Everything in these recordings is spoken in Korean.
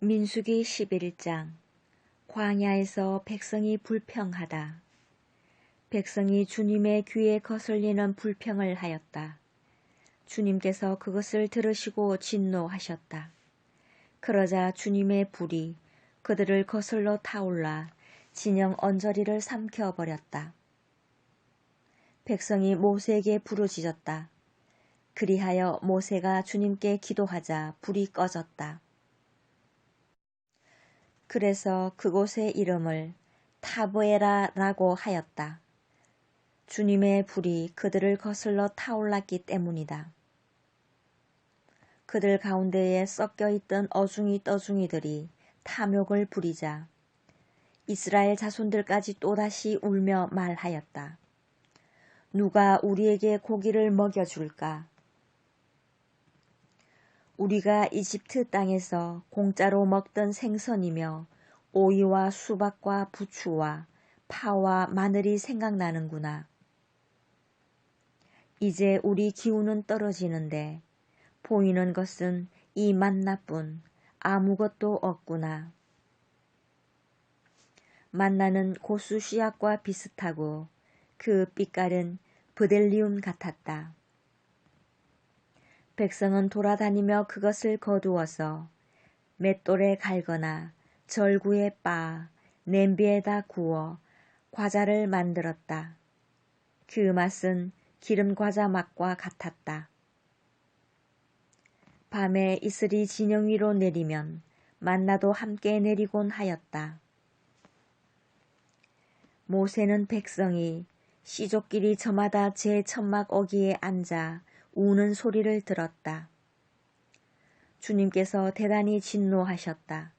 민수기 11장 광야에서 백성이 불평하다. 백성이 주님의 귀에 거슬리는 불평을 하였다. 주님께서 그것을 들으시고 진노하셨다. 그러자 주님의 불이 그들을 거슬러 타올라 진영 언저리를 삼켜버렸다. 백성이 모세에게 부르짖었다. 그리하여 모세가 주님께 기도하자 불이 꺼졌다. 그래서 그곳의 이름을 타브에라라고 하였다. 주님의 불이 그들을 거슬러 타올랐기 때문이다. 그들 가운데에 섞여 있던 어중이 떠중이들이 탐욕을 부리자 이스라엘 자손들까지 또다시 울며 말하였다. 누가 우리에게 고기를 먹여줄까? 우리가 이집트 땅에서 공짜로 먹던 생선이며 오이와 수박과 부추와 파와 마늘이 생각나는구나. 이제 우리 기운은 떨어지는데 보이는 것은 이 만나뿐 아무것도 없구나. 만나는 고수 씨앗과 비슷하고 그 빛깔은 브델리움 같았다. 백성은 돌아다니며 그것을 거두어서 맷돌에 갈거나 절구에 빻아 냄비에다 구워 과자를 만들었다. 그 맛은 기름 과자 맛과 같았다. 밤에 이슬이 진영 위로 내리면 만나도 함께 내리곤 하였다. 모세는 백성이 시족끼리 저마다 제 천막 어기에 앉아 우는 소리를 들었다. 주님께서 대단히 진노하셨다.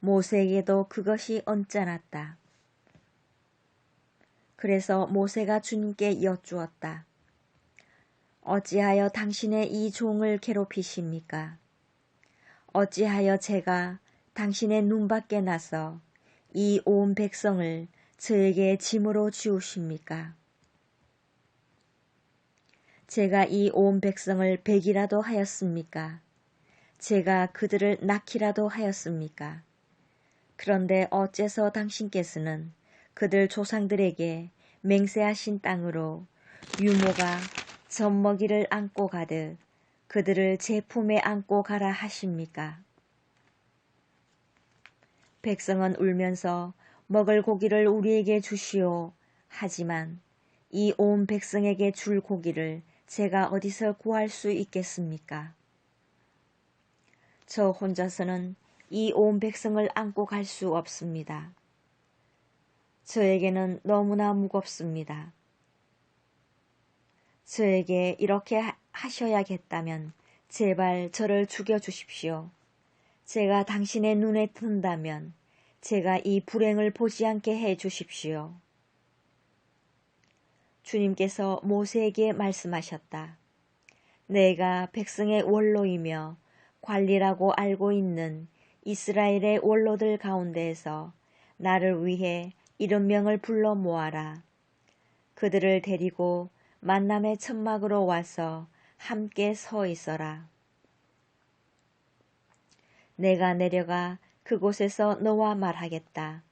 모세에게도 그것이 언짢았다. 그래서 모세가 주님께 여쭈었다. 어찌하여 당신의 이 종을 괴롭히십니까? 어찌하여 제가 당신의 눈 밖에 나서 이 온 백성을 저에게 짐으로 지우십니까? 제가 이 온 백성을 백이라도 하였습니까? 제가 그들을 낳기라도 하였습니까? 그런데 어째서 당신께서는 그들 조상들에게 맹세하신 땅으로 유모가 젖먹이를 안고 가듯 그들을 제 품에 안고 가라 하십니까? 백성은 울면서 먹을 고기를 우리에게 주시오. 하지만 이 온 백성에게 줄 고기를 제가 어디서 구할 수 있겠습니까? 저 혼자서는 이 온 백성을 안고 갈 수 없습니다. 저에게는 너무나 무겁습니다. 저에게 이렇게 하셔야겠다면 제발 저를 죽여주십시오. 제가 당신의 눈에 든다면 제가 이 불행을 보지 않게 해 주십시오. 주님께서 모세에게 말씀하셨다. 내가 백성의 원로이며 관리라고 알고 있는 이스라엘의 원로들 가운데에서 나를 위해 이런 명을 불러 모아라. 그들을 데리고 만남의 천막으로 와서 함께 서 있어라. 내가 내려가 그곳에서 너와 말하겠다.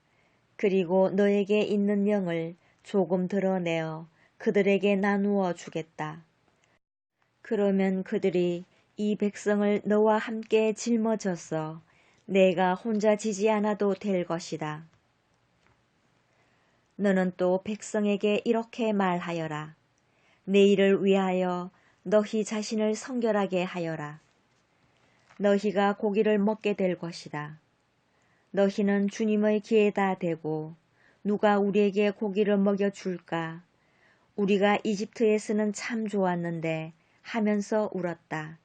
그리고 너에게 있는 영을 조금 드러내어 그들에게 나누어 주겠다. 그러면 그들이 이 백성을 너와 함께 짊어져서 내가 혼자 지지 않아도 될 것이다. 너는 또 백성에게 이렇게 말하여라. 내일을 위하여 너희 자신을 성결하게 하여라. 너희가 고기를 먹게 될 것이다. 너희는 주님의 기에다 대고 누가 우리에게 고기를 먹여줄까 우리가 이집트에서는 참 좋았는데 하면서 울었다.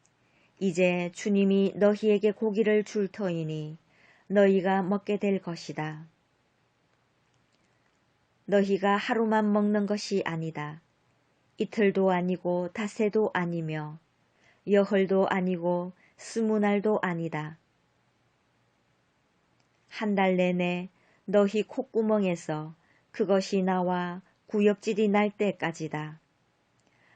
이제 주님이 너희에게 고기를 줄 터이니 너희가 먹게 될 것이다. 너희가 하루만 먹는 것이 아니다. 이틀도 아니고 닷새도 아니며 여흘도 아니고 스무 날도 아니다. 한 달 내내 너희 콧구멍에서 그것이 나와 구역질이 날 때까지다.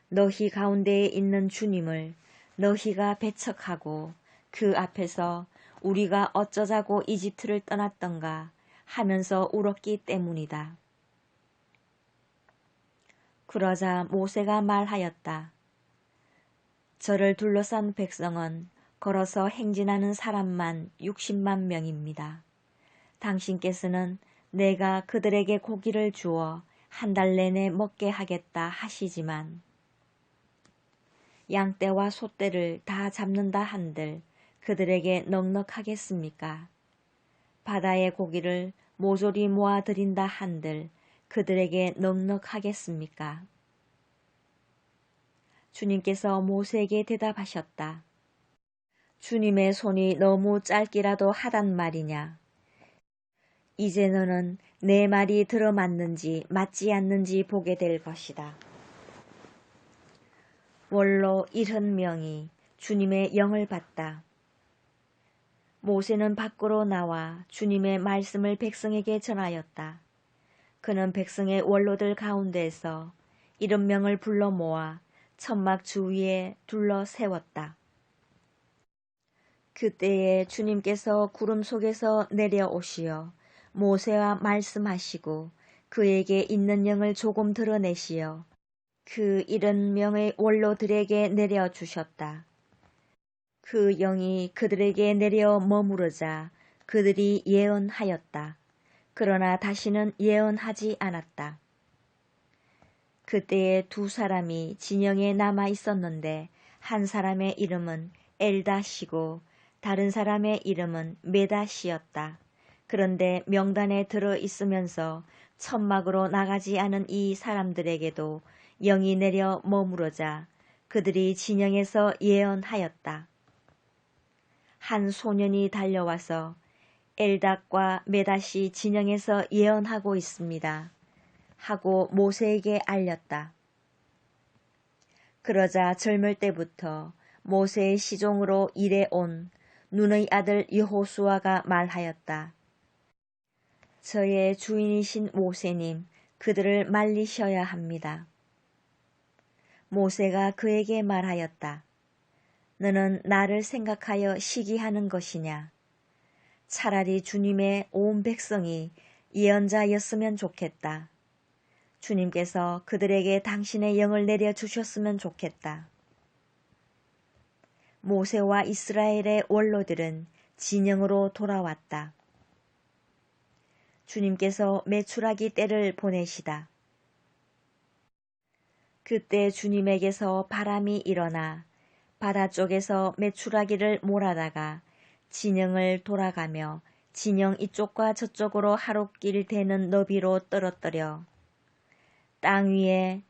너희 가운데에 있는 주님을 너희가 배척하고 그 앞에서 우리가 어쩌자고 이집트를 떠났던가 하면서 울었기 때문이다. 그러자 모세가 말하였다. 저를 둘러싼 백성은 걸어서 행진하는 사람만 60만 명입니다. 당신께서는 내가 그들에게 고기를 주어 한 달 내내 먹게 하겠다 하시지만 양떼와 소떼를 다 잡는다 한들 그들에게 넉넉하겠습니까? 바다의 고기를 모조리 모아드린다 한들 그들에게 넉넉하겠습니까? 주님께서 모세에게 대답하셨다. 주님의 손이 너무 짧기라도 하단 말이냐. 이제 너는 내 말이 들어맞는지 맞지 않는지 보게 될 것이다. 원로 일흔 명이 주님의 영을 받다. 모세는 밖으로 나와 주님의 말씀을 백성에게 전하였다. 그는 백성의 원로들 가운데에서 일흔 명을 불러 모아 천막 주위에 둘러 세웠다. 그때에 주님께서 구름 속에서 내려오시어 모세와 말씀하시고 그에게 있는 영을 조금 드러내시어 그 일흔 명의 원로들에게 내려주셨다. 그 영이 그들에게 내려 머무르자 그들이 예언하였다. 그러나 다시는 예언하지 않았다. 그때에 두 사람이 진영에 남아 있었는데 한 사람의 이름은 엘다시고 다른 사람의 이름은 메다시였다. 그런데 명단에 들어 있으면서 천막으로 나가지 않은 이 사람들에게도 영이 내려 머무르자 그들이 진영에서 예언하였다. 한 소년이 달려와서 엘닥과 메다시 진영에서 예언하고 있습니다. 하고 모세에게 알렸다. 그러자 젊을 때부터 모세의 시종으로 일해 온 눈의 아들 여호수아가 말하였다. 저의 주인이신 모세님, 그들을 말리셔야 합니다. 모세가 그에게 말하였다. 너는 나를 생각하여 시기하는 것이냐? 차라리 주님의 온 백성이 예언자였으면 좋겠다. 주님께서 그들에게 당신의 영을 내려 주셨으면 좋겠다. 모세와 이스라엘의 원로들은 진영으로 돌아왔다. 주님께서 매출하기 때를 보내시다. 그때 주님에게서 바람이 일어나 바다 쪽에서 매출하기를 몰아다가 진영을 돌아가며 진영 이쪽과 저쪽으로 하루길 되는 너비로 떨어뜨려 땅 위에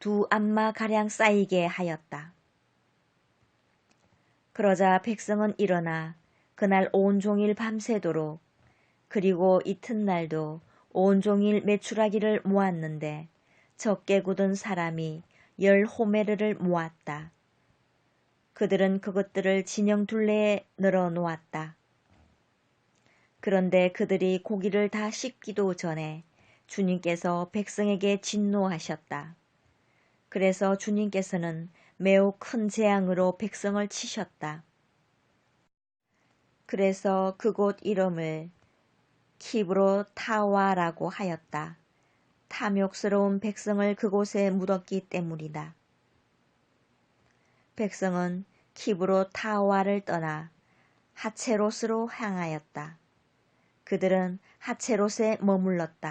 두 안마 가량 쌓이게 하였다. 그러자 백성은 일어나 그날 온종일 밤새도록 그리고 이튿날도 온종일 매출하기를 모았는데 적게 굳은 사람이 열 호메르를 모았다. 그들은 그것들을 진영 둘레에 늘어 놓았다. 그런데 그들이 고기를 다 씹기도 전에 주님께서 백성에게 진노하셨다. 그래서 주님께서는 매우 큰 재앙으로 백성을 치셨다. 그래서 그곳 이름을 키브로 타와라고 하였다. 탐욕스러운 백성을 그곳에 묻었기 때문이다. 백성은 키브로 타와를 떠나 하체로스로 향하였다. 그들은 하체롯에 머물렀다.